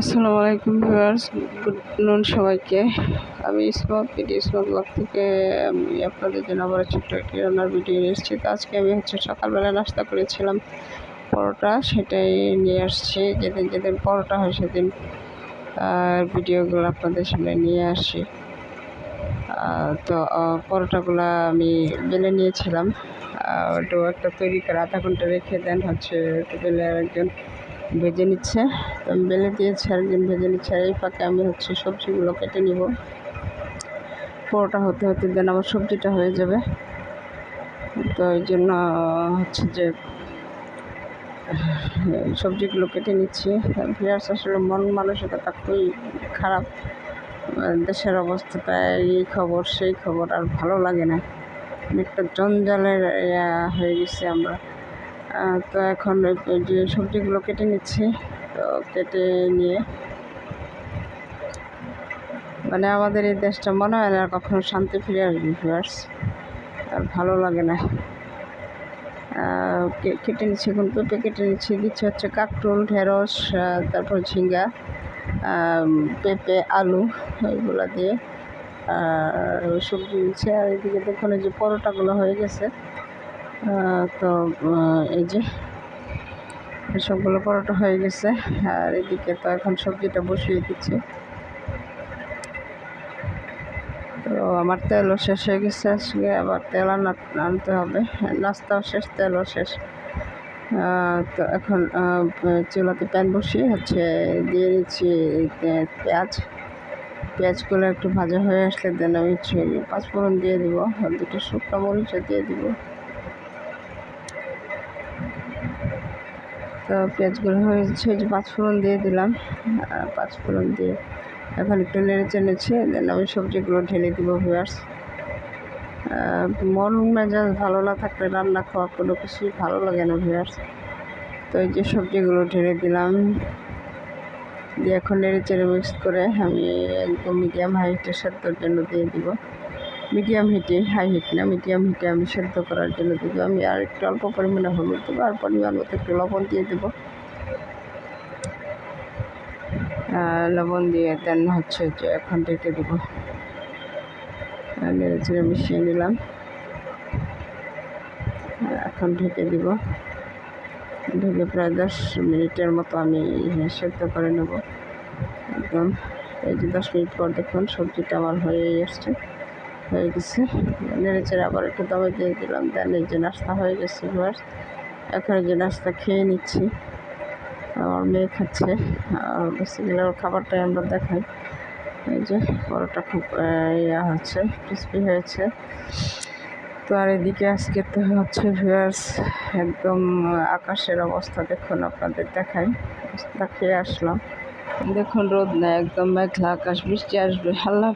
আসসালামু আলাইকুম viewers, good নুন সবাইকে। আমি স্মত পিডি স্মত ব্লগ থেকে আমি আপনাদের জন্য আবার ছোট্ট একটি রান্নার ভিডিও নিয়ে এসেছি। তো আজকে আমি হচ্ছে সকালবেলা নাস্তা করেছিলাম পরোটা, সেটাই নিয়ে আসছি। যেদিন যেদিন পরোটা হয় সেদিন ভিডিওগুলো আপনাদের সামনে নিয়ে আসি। তো পরোটাগুলো আমি বেলে নিয়েছিলাম। ওটা একটা তৈরি করে আধা ঘণ্টা রেখে দেন, হচ্ছে একটু বেলে একজন ভেজে নিচ্ছে। তো আমি বেলে দিয়েছি একদিন ভেজে নিচ্ছে। আর এই ফাঁকে আমি হচ্ছে সবজিগুলো কেটে নিব। পরোটা হতে হতে দেন আমার সবজিটা হয়ে যাবে। তো এই জন্য হচ্ছে যে, সবজিগুলো কেটে নিচ্ছি। ভিয়ার্স আসলে মন মানসিকতা খুবই খারাপ। দেশের অবস্থাটা এই খবর, সেই খবর আর ভালো লাগে না। একটা জঞ্জালের হয়ে গেছে আমরা। তো এখন যে সবজিগুলো কেটে নিচ্ছি, তো কেটে নিয়ে। মানে আমাদের এই দেশটা মনে হয় না কখনো শান্তি ফিরে আসবে ভিউয়ার্স আর ভালো লাগে না। কেটে নিচ্ছি এখন পেঁপে কেটে নিচ্ছি, দিচ্ছে হচ্ছে কাকরুল, ঢেঁড়স তারপর ঝিঙ্গা পেঁপে, আলু এইগুলো দিয়ে। আর সবজি দিচ্ছে। আর এদিকে দেখুন যে পরোটাগুলো হয়ে গেছে। তো এই যে সবগুলো পরোটা হয়ে গেছে। আর এদিকে তো এখন সবজিটা বসিয়ে দিচ্ছি। তো আমার তেলও শেষ হয়ে গেছে আজকে, আবার তেল আনতে হবে। নাস্তাও শেষ, তেলও শেষ। তো এখন চুলাতে প্যান বসিয়ে হচ্ছে দিয়ে দিচ্ছি পেঁয়াজ। পেঁয়াজগুলো একটু ভাজা হয়ে আসলে দেন আমি পাঁচফোড়ন দিয়ে দিব দুটো শুকনো মরিচও দিয়ে দিব। তো পেঁয়াজগুলো হয়েছে যে পাঁচফোড়ন দিয়ে দিলাম। পাঁচফোড়ন দিয়ে এখন একটু নেড়ে চেনেছে দেন আমি সবজিগুলো ঢেলে দিব ভিউয়ার্স মন মেজাজ ভালো না থাকলে রান্না খাওয়া কোনো কিছুই ভালো লাগে না ভিউয়ার্স তো এই যে সবজিগুলো ঢেলে দিলাম। দিয়ে এখন নেড়ে চেড়ে মিক্স করে আমি একদম মিডিয়াম হাই হিটে সেদ্ধর জন্য দিয়ে দিব। মিডিয়াম হিটে হাই হিট না, মিডিয়াম হিটে আমি সেদ্ধ করার জন্য দেবো। আমি আর একটু অল্প পরিমাণে হলুদ দেবো, আর পরিমাণ মতো একটু লবণ দিয়ে দেবো। লবণ দিয়ে দেন হচ্ছে যে এখন ঢেকে দেবো। নেড়ে চেড়ে মিশিয়ে নিলাম। এখন ঢেকে দিব। ঢেকে প্রায় দশ মিনিটের মতো আমি সেদ্ধ করে নেব। একদম, এই যে দশ মিনিট পর দেখুন সবজিটা আমার হয়ে আসছে। হয়ে গেছে। নেড়ে চেড়ে আবার একটু দমে দিয়ে দিলাম দেন এই যে নাস্তা হয়ে গেছে এবার এখন যে নাস্তা খেয়ে নিচ্ছি। আমার মেয়ে খাচ্ছে, আর বেসিক্যালি ওর খাবারটাই আমরা দেখাই। এই যে পরোটা খুব ইয়া হচ্ছে ক্রিসপি হয়েছে। তো আর এদিকে আজকে তো হচ্ছে ভিউয়ার্স একদম আকাশের অবস্থা দেখুন, আপনাদের দেখাই। খেয়ে আসলাম। দেখুন রোদ নেই, একদম মেঘলা আকাশ, বৃষ্টি আসবে, আল্লাহ